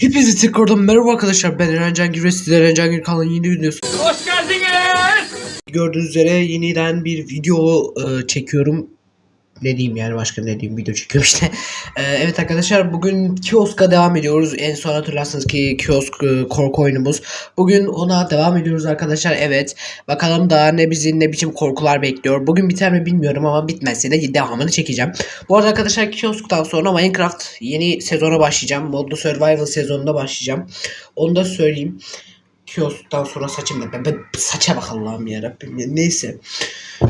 Hepinize tekrardan merhaba arkadaşlar ben Eren Cangir ve sizler Eren Cangir kanalının yeni videosu. Hoş geldiniz. Gördüğünüz üzere yeniden bir video e, çekiyorum. Ne diyeyim yani başka ne diyeyim video çekiyorum işte. E, evet arkadaşlar bugün kioska devam ediyoruz. En son hatırlarsınız ki kiosk e, korku oyunumuz. Bugün ona devam ediyoruz arkadaşlar. Evet bakalım daha ne bizi ne biçim korkular bekliyor. Bugün biter mi bilmiyorum ama bitmezse de devamını çekeceğim. Bu arada arkadaşlar kiosktan sonra Minecraft yeni sezona başlayacağım. Modlu Survival sezonunda başlayacağım. Onu da söyleyeyim. Kiosktan sonra saçım ben, ben saça bak Allah'ım yarabbim ya. neyse.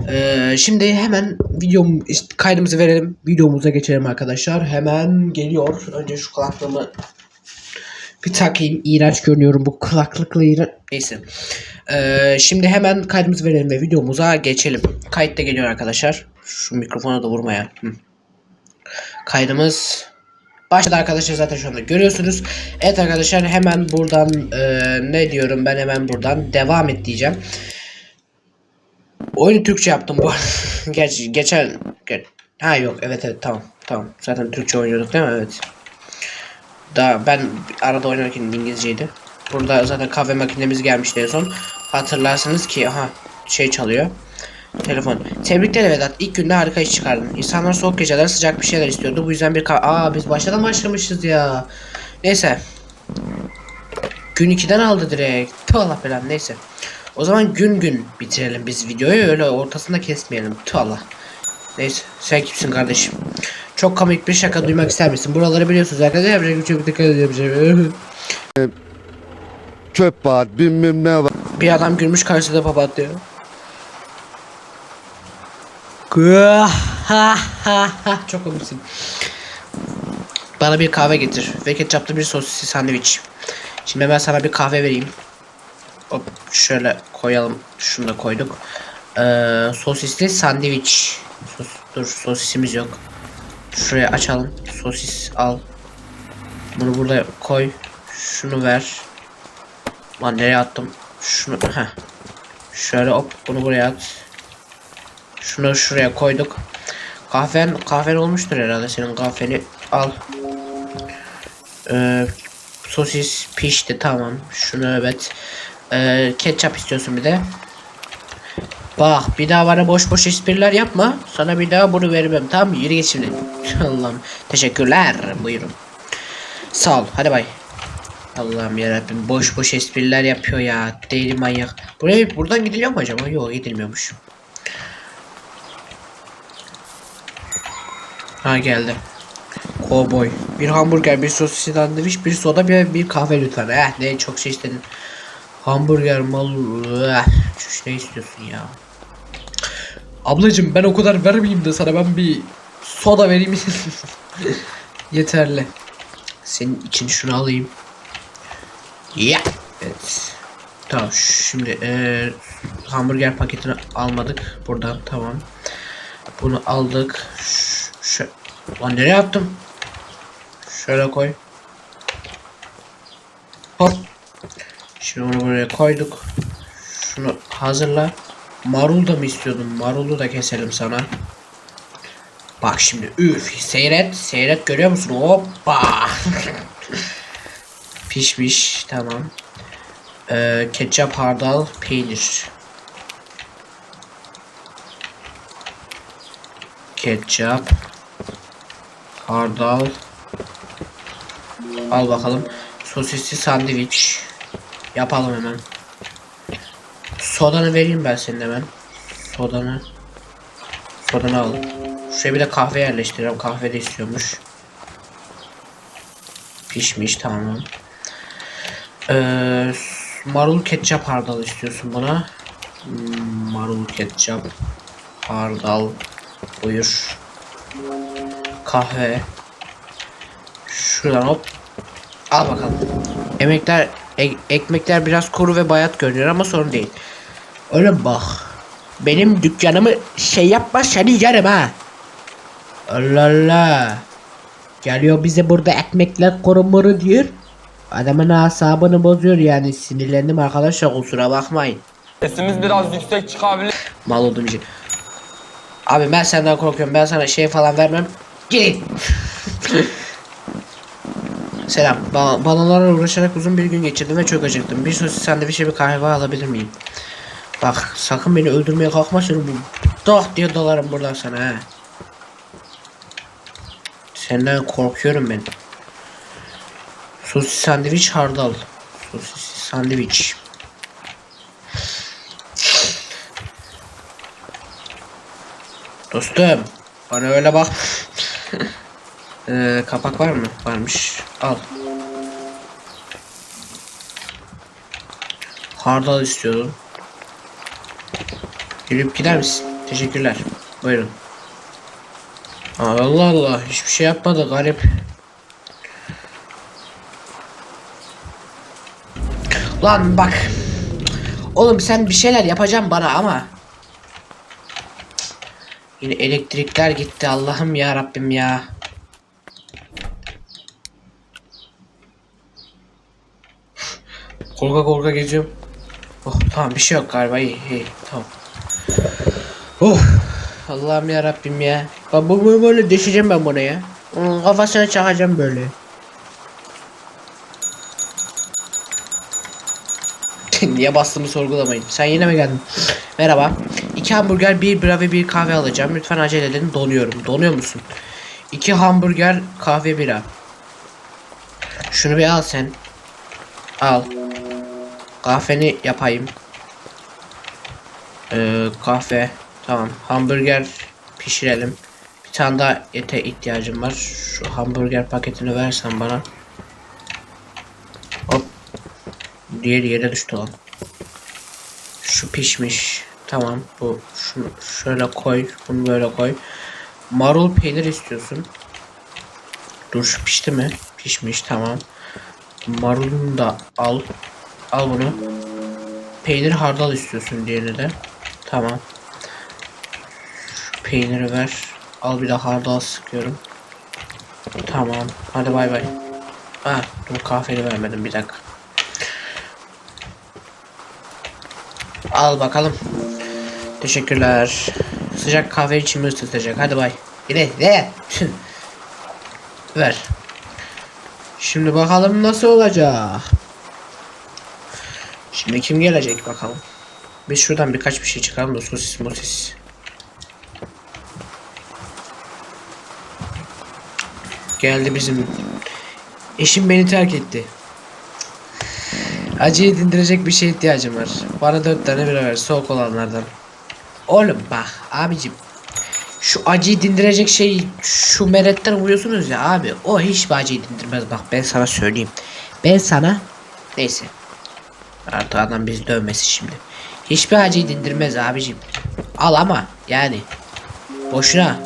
Ee, şimdi hemen videom işte kaydımızı verelim. Videomuza geçelim arkadaşlar. Hemen geliyor. Önce şu kulaklığımı bir takayım. İğrenç görünüyorum bu kulaklıkla iğrenç. Neyse. Ee, şimdi hemen kaydımızı verelim ve videomuza geçelim. Kayıt da geliyor arkadaşlar. Şu mikrofona da vurmaya. Hı. Kaydımız Başladı arkadaşlar zaten şu anda görüyorsunuz. Evet arkadaşlar hemen buradan e, ne diyorum ben hemen buradan devam et diyeceğim. Oyunu Türkçe yaptım bu. Gerçi geçen ge- ha yok evet evet tamam tamam zaten Türkçe oynuyorduk değil mi evet. Daha ben arada oynarken İngilizceydi. Burada zaten kahve makinemiz gelmişti en son. Hatırlarsınız ki aha şey çalıyor. Telefon. Tebrikler Vedat. İlk günde harika iş çıkardın. İnsanlar soğuk geceler sıcak bir şeyler istiyordu. Bu yüzden bir ka- Aa biz baştan başlamışız ya. Neyse. Gün 2'den aldı direkt. Tüh Allah belanı neyse. O zaman gün gün bitirelim biz videoyu öyle ortasında kesmeyelim. Tüh Allah. Neyse sen kimsin kardeşim? Çok komik bir şaka duymak ister misin? Buraları biliyorsunuz arkadaşlar. Bir çok dikkat edeceğim. çöp var bilmem ne var. Bir adam gülmüş karşısında papatya. Çok komiksin. Bana bir kahve getir ve ketçaplı bir sosisli sandviç. Şimdi ben sana bir kahve vereyim. Hop şöyle koyalım. Şunu da koyduk. Ee, sosisli sandviç. Sos, dur sosisimiz yok. Şuraya açalım. Sosis al. Bunu burada koy. Şunu ver. Lan nereye attım? Şunu heh. Şöyle hop bunu buraya at. Şunu şuraya koyduk. Kahven kahven olmuştur herhalde senin kahveni al. Ee, sosis pişti tamam. Şunu evet. Ee, ketçap istiyorsun bir de. Bak bir daha bana boş boş espriler yapma. Sana bir daha bunu vermem tamam? Yürü git. Allah'ım. Teşekkürler. Buyurun. Sağ ol. Hadi bay. Allah'ım yarabbim boş boş espriler yapıyor ya. Deli manyak. Buraya buradan gidiliyor mu acaba? Yok gidilmiyormuş. Ha geldi. Cowboy. Bir hamburger, bir sosis sandviç, bir soda, bir, bir kahve lütfen. Eh ne çok şey istedin. Hamburger mal. Eh, şu ne istiyorsun ya? Ablacım ben o kadar vermeyeyim de sana ben bir soda vereyim. Yeterli. Senin için şunu alayım. Ya. Evet. Tamam şimdi eee hamburger paketini almadık buradan tamam. Bunu aldık. Ş şu Lan nereye attım? Şöyle koy. Hop. Şimdi onu buraya koyduk. Şunu hazırla. Marul da mı istiyordun? Marulu da keselim sana. Bak şimdi üf seyret seyret görüyor musun? Hoppa. Pişmiş tamam. Ee, ketçap, hardal, peynir. Ketçap, hardal. Al bakalım. Sosisli sandviç. Yapalım hemen. Sodanı vereyim ben senin hemen. Sodanı. Sodanı al. Şuraya bir de kahve yerleştirelim. Kahve de istiyormuş. Pişmiş tamam. Ee, marul ketçap hardal istiyorsun buna. Hmm, marul ketçap hardal buyur. Kahve. Şuradan hop. Al bakalım. Emekler e- ekmekler biraz kuru ve bayat görünüyor ama sorun değil. Öyle bak. Benim dükkanımı şey yapma seni yerim ha. Allah Allah. Geliyor bize burada ekmekler korunmalı diyor. Adamın asabını bozuyor yani sinirlendim arkadaşlar kusura bakmayın. Sesimiz biraz yüksek çıkabilir. Mal olduğum için. Abi ben senden korkuyorum ben sana şey falan vermem. Git. Selam. Ba balonlarla uğraşarak uzun bir gün geçirdim ve çok acıktım. Bir sosis sandviç ve bir kahve alabilir miyim? Bak sakın beni öldürmeye kalkma seni bu dah diye dalarım buradan sana he. Senden korkuyorum ben. Sosis sandviç hardal. Sosis sandviç. Dostum bana öyle bak. Ee, kapak var mı? Varmış. Al. Hardal istiyordum. Yürüyüp gider misin? Teşekkürler. Buyurun. Allah Allah. Hiçbir şey yapmadı garip. Lan bak. Oğlum sen bir şeyler yapacaksın bana ama. Yine elektrikler gitti Allah'ım ya Rabbim ya. Korka korka geziyorum. Oh tamam bir şey yok galiba iyi iyi tamam. Oh Allah'ım ya Rabbim ya. Bak bu bu böyle düşeceğim ben buna ya. Onun kafasına çakacağım böyle. Niye bastığımı sorgulamayın. Sen yine mi geldin? Merhaba. İki hamburger, bir bira ve bir kahve alacağım. Lütfen acele edin. Donuyorum. Donuyor musun? İki hamburger, kahve, bira. Şunu bir al sen. Al. Kahveni yapayım. Ee, kahve. Tamam. Hamburger pişirelim. Bir tane daha ete ihtiyacım var. Şu hamburger paketini versen bana. Hop. Diğer yere düştü lan. Şu pişmiş. Tamam. Bu şunu şöyle koy. Bunu böyle koy. Marul peynir istiyorsun. Dur şu pişti mi? Pişmiş tamam. Marulunu da al. Al bunu. Peynir hardal istiyorsun diğerini de. Tamam. Şu peyniri ver. Al bir de hardal sıkıyorum. Tamam. Hadi bay bay. Ha, dur kahveni vermedim bir dakika. Al bakalım. Teşekkürler. Sıcak kahve içimi ısıtacak. Hadi bay. Gide. De. ver. Şimdi bakalım nasıl olacak. Şimdi kim gelecek bakalım. Biz şuradan birkaç bir şey çıkaralım da sosis. Geldi bizim. Eşim beni terk etti. Acıyı dindirecek bir şeye ihtiyacım var. Bana dört tane bira ver soğuk olanlardan. Oğlum bak abicim. Şu acıyı dindirecek şey şu meretten vuruyorsunuz ya abi. O hiç acıyı dindirmez bak ben sana söyleyeyim. Ben sana neyse. Artık adam bizi dövmesin şimdi. Hiçbir acıyı dindirmez abicim. Al ama yani. Boşuna.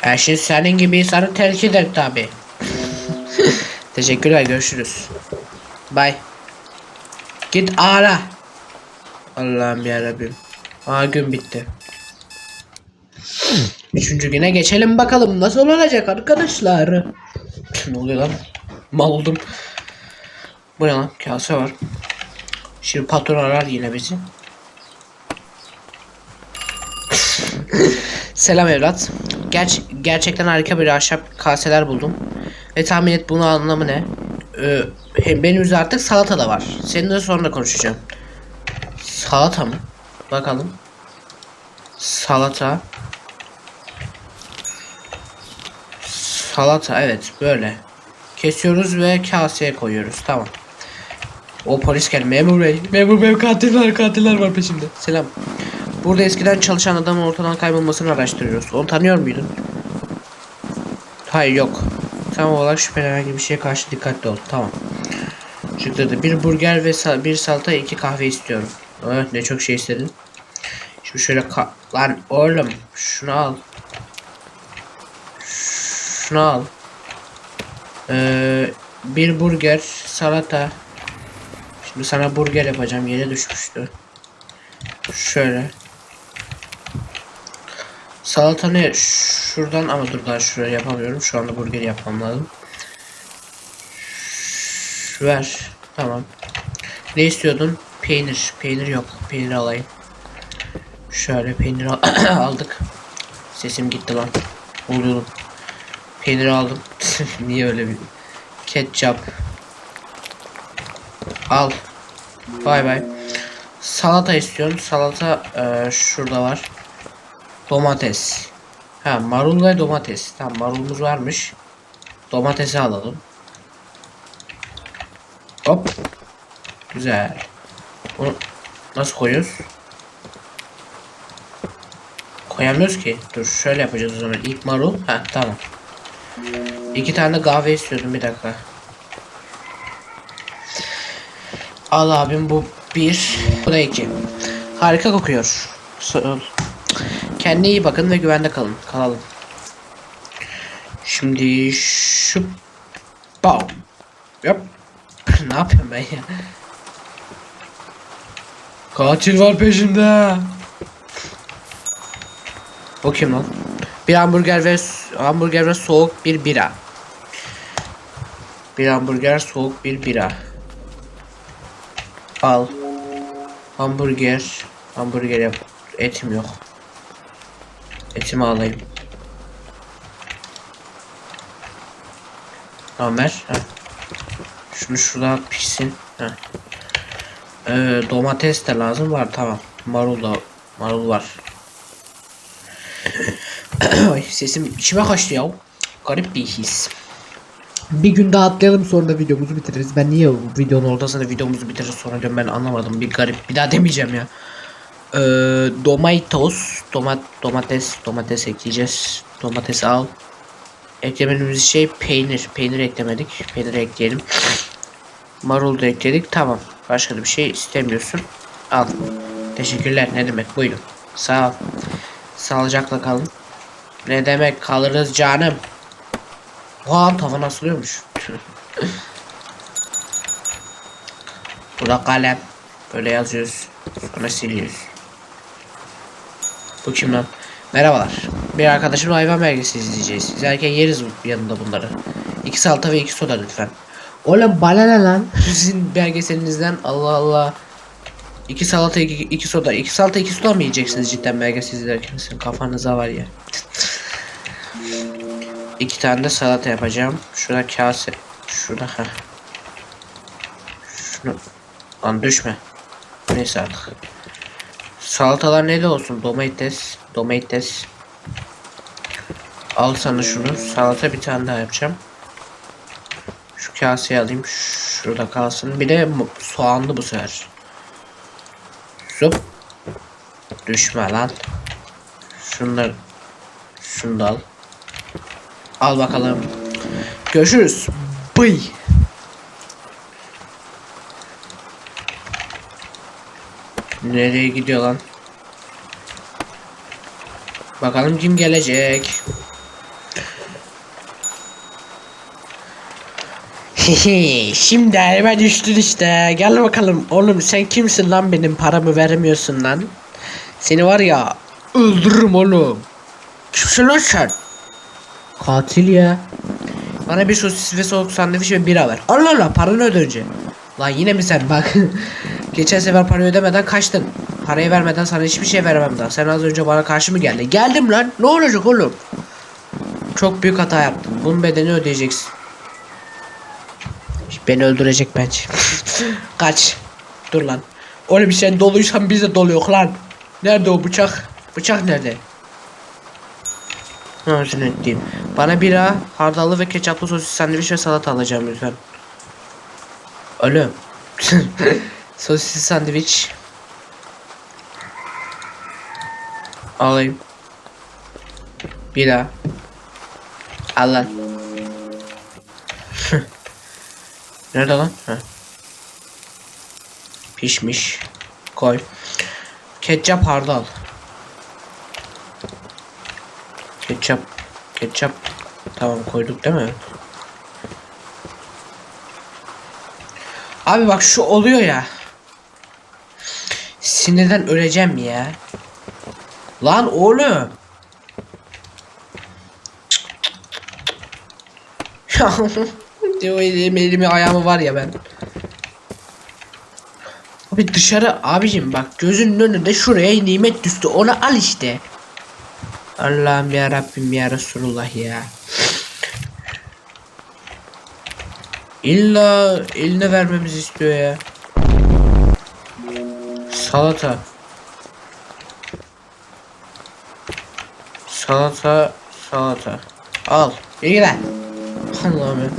Her şey senin gibi insanı terk eder tabi. Teşekkürler görüşürüz. Bye. Git ara. Allah'ım yarabbim. Aa gün bitti. Üçüncü güne geçelim bakalım nasıl olacak arkadaşlar. ne oluyor lan? Mal oldum. Bu ne lan? Kase var. Şimdi patron arar yine bizi. Selam evlat. Ger gerçekten harika bir ahşap kaseler buldum. Ve tahmin et bunun anlamı ne? Ee, hem benimizde artık salata da var. Seninle sonra konuşacağım. Salata mı? Bakalım. Salata. Salata evet böyle. Kesiyoruz ve kaseye koyuyoruz. Tamam. O polis gel memur bey. Memur bey katiller katiller var peşimde. Selam. Burada eskiden çalışan adamın ortadan kaybolmasını araştırıyoruz. Onu tanıyor muydun? Hayır yok. Tam olarak şüphelenen bir şeye karşı dikkatli ol. Tamam. Çıktı bir burger ve sal bir salata iki kahve istiyorum. Evet ne çok şey istedin. Şimdi şöyle ka- lan oğlum şunu al. Şunu al. Ee, bir burger, salata. Şimdi sana burger yapacağım. Yere düşmüştü. Şöyle. Salata ne? Şuradan ama dur daha şuraya yapamıyorum. Şu anda burger yapmam lazım. Ver. Tamam. Ne istiyordun? Peynir. Peynir yok. Peynir alayım. Şöyle peynir al aldık. Sesim gitti lan. Oluyorum. Peynir aldım. Niye öyle bir ketçap. Al. Bay bay. Salata istiyorum. Salata eee, şurada var. Domates. Ha marul ve domates. Tamam marulumuz varmış. Domatesi alalım. Hop. Güzel. Bunu nasıl koyuyoruz? Koyamıyoruz ki. Dur şöyle yapacağız o zaman. İlk marul. Ha tamam. İki tane kahve istiyordum bir dakika. Al abim bu bir. Bu da iki. Harika kokuyor. So- Kendine iyi bakın ve güvende kalın. Kalalım. Şimdi şu Bam. Yap. ne yapıyorum ben ya? Katil var peşimde. Bu kim lan? Bir hamburger ve hamburger ve soğuk bir bira. Bir hamburger, soğuk bir bira. Al. Hamburger. Hamburger yap. Etim yok. Etimi alayım. Ömer. Şunu şurada pişsin. Ha. Ee, domates de lazım var tamam. Marul da marul var. Sesim içime kaçtı ya. Garip bir his. Bir gün daha atlayalım sonra da videomuzu bitiririz. Ben niye videonun ortasında videomuzu bitiririz sonra diyorum ben anlamadım. Bir garip bir daha demeyeceğim ya. Ee, domatoes, domat, domates, domates ekleyeceğiz. Domates al. Eklemediğimiz şey peynir. Peynir eklemedik. Peynir ekleyelim. Marul da ekledik. Tamam. Başka bir şey istemiyorsun. Al. Teşekkürler. Ne demek? Buyurun. Sağ ol. Sağlıcakla kalın. Ne demek kalırız canım. Oha tavan asılıyormuş. Burada kalem. Böyle yazıyoruz. Sonra siliyoruz. Bu kim lan? Merhabalar. Bir arkadaşımla hayvan belgeseli izleyeceğiz. İzlerken yeriz yanında bunları. İki salata ve iki soda lütfen. Oğlum bana lan? Sizin belgeselinizden Allah Allah. İki salata iki, iki soda. İki salata iki soda mı yiyeceksiniz cidden belgesel izlerken? Sizin kafanıza var ya. İki tane de salata yapacağım. Şurada kase. Şurada ha. Şunu. Lan düşme. Neyse artık. Salatalar neyle olsun? Domates. Domates. Al sana şunu. Salata bir tane daha yapacağım. Şu kaseyi alayım. Şurada kalsın. Bir de soğanlı bu sefer. Zup. Düşme lan. Şunları. Şunu da al. Al bakalım. Görüşürüz. Bıy. Nereye gidiyor lan? Bakalım kim gelecek. Şimdi elime düştün işte. Gel bakalım. Oğlum sen kimsin lan benim paramı veremiyorsun lan. Seni var ya öldürürüm oğlum. Kimsin lan sen? Katil ya. Bana bir sosis ve soğuk sandviç ve bira ver. Allah Allah paranı öde önce. Lan yine mi sen bak. Geçen sefer parayı ödemeden kaçtın. Parayı vermeden sana hiçbir şey veremem daha. Sen az önce bana karşı mı geldin? Geldim lan. Ne olacak oğlum? Çok büyük hata yaptın. Bunun bedelini ödeyeceksin. Beni öldürecek bence. Kaç. Dur lan. Oğlum sen doluysan biz de doluyuk lan. Nerede o bıçak? Bıçak nerede? Özür ettiğim. Bana bira, hardallı ve ketçaplı sosis sandviç ve salata alacağım lütfen. Oğlum. sosis sandviç. Alayım. Bira. Al lan. Nerede lan? Ha. Pişmiş. Koy. Ketçap hardal. Ketçap. Ketçap. Tamam koyduk değil mi? Abi bak şu oluyor ya. Sinirden öleceğim ya. Lan oğlum. Diyor elimi, elimi ayağımı var ya ben. Abi dışarı abicim bak gözünün önünde şuraya nimet düştü onu al işte. Allah'ım ya Rabbim ya Resulullah ya. İlla eline vermemizi istiyor ya. Salata. Salata, salata. Al. İyi lan. Allah'ım ya.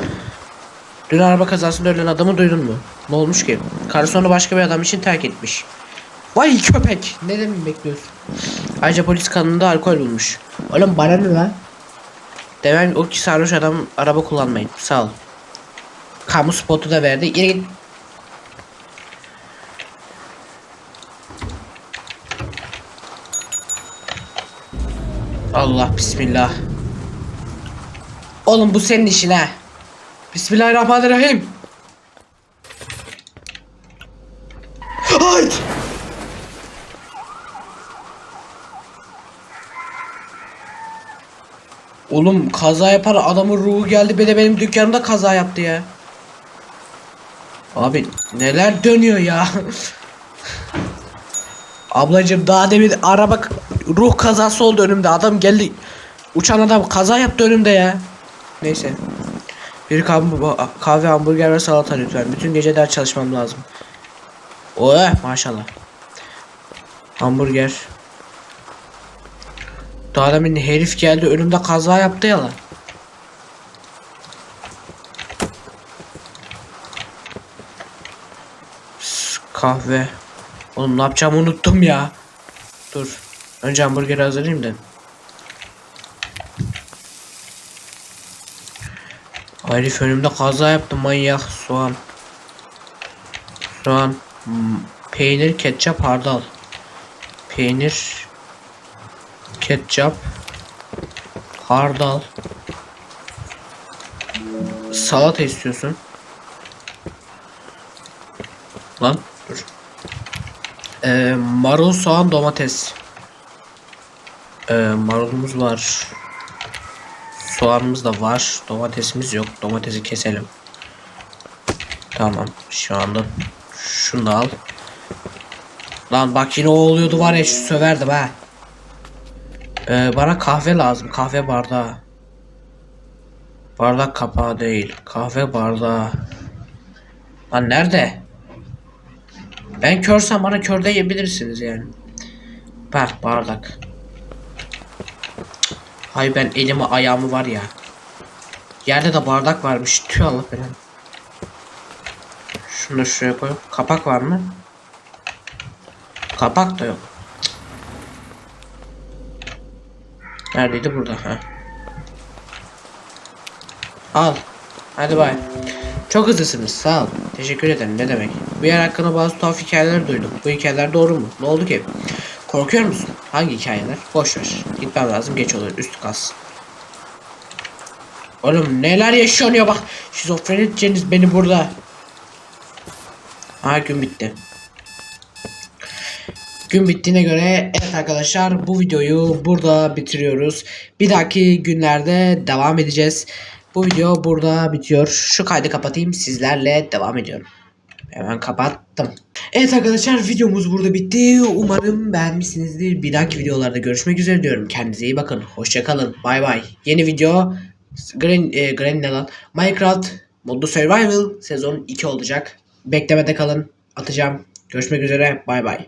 Dün araba kazasında ölen adamı duydun mu? Ne olmuş ki? Karısı onu başka bir adam için terk etmiş. Vay köpek. Ne demek bekliyorsun? Ayrıca polis kanında alkol bulmuş. Oğlum bana ne lan? Demek o ki sarhoş adam araba kullanmayın. Sağ ol. Kamu spotu da verdi. Yine git. Allah bismillah. Oğlum bu senin işin ha. Bismillahirrahmanirrahim. Hayt. Oğlum kaza yapar adamın ruhu geldi bir de benim dükkanımda kaza yaptı ya. Abi neler dönüyor ya. Ablacım daha demin araba ruh kazası oldu önümde adam geldi. Uçan adam kaza yaptı önümde ya. Neyse. Bir kahve hamburger ve salata lütfen. Bütün gece ders çalışmam lazım. Oh maşallah. Hamburger. Daha herif geldi önümde kaza yaptı ya lan. Kahve. Oğlum ne yapacağımı unuttum ya. Dur. Önce hamburgeri hazırlayayım da. Herif önümde kaza yaptı manyak. Soğan. Soğan. Peynir, ketçap, hardal. Peynir, ketçap, hardal. Salata istiyorsun. Lan dur. Ee, marul, soğan, domates. Ee, marulumuz var. Soğanımız da var. Domatesimiz yok. Domatesi keselim. Tamam. Şu anda şunu al. Lan bak yine o oluyordu var ya şu söverdim ha. Ee, bana kahve lazım. Kahve bardağı. Bardak kapağı değil. Kahve bardağı. Lan nerede? Ben körsem bana körde yiyebilirsiniz yani. Bak bardak. Hay ben elimi ayağımı var ya. Yerde de bardak varmış. Tüh Allah belanı. Şunu da şuraya koy. Kapak var mı? Kapak da yok. Neredeydi burada? Ha. Al. Hadi bay. Çok hızlısınız. Sağ ol. Teşekkür ederim. Ne demek? Bu yer hakkında bazı tuhaf hikayeler duydum. Bu hikayeler doğru mu? Ne oldu ki? Korkuyor musun? Hangi hikayeler? Boş ver. Gitmem lazım. Geç olur. Üstü kas. Oğlum neler yaşanıyor bak. Şizofreni edeceğiniz beni burada. Ha gün bitti. Gün bittiğine göre evet arkadaşlar bu videoyu burada bitiriyoruz. Bir dahaki günlerde devam edeceğiz. Bu video burada bitiyor. Şu kaydı kapatayım sizlerle devam ediyorum. Hemen kapattım. Evet arkadaşlar videomuz burada bitti. Umarım beğenmişsinizdir. Bir dahaki videolarda görüşmek üzere diyorum. Kendinize iyi bakın. Hoşçakalın. Bay bay. Yeni video Green, e, Green? Minecraft Modlu Survival sezon 2 olacak. Beklemede kalın. Atacağım. Görüşmek üzere. Bay bay.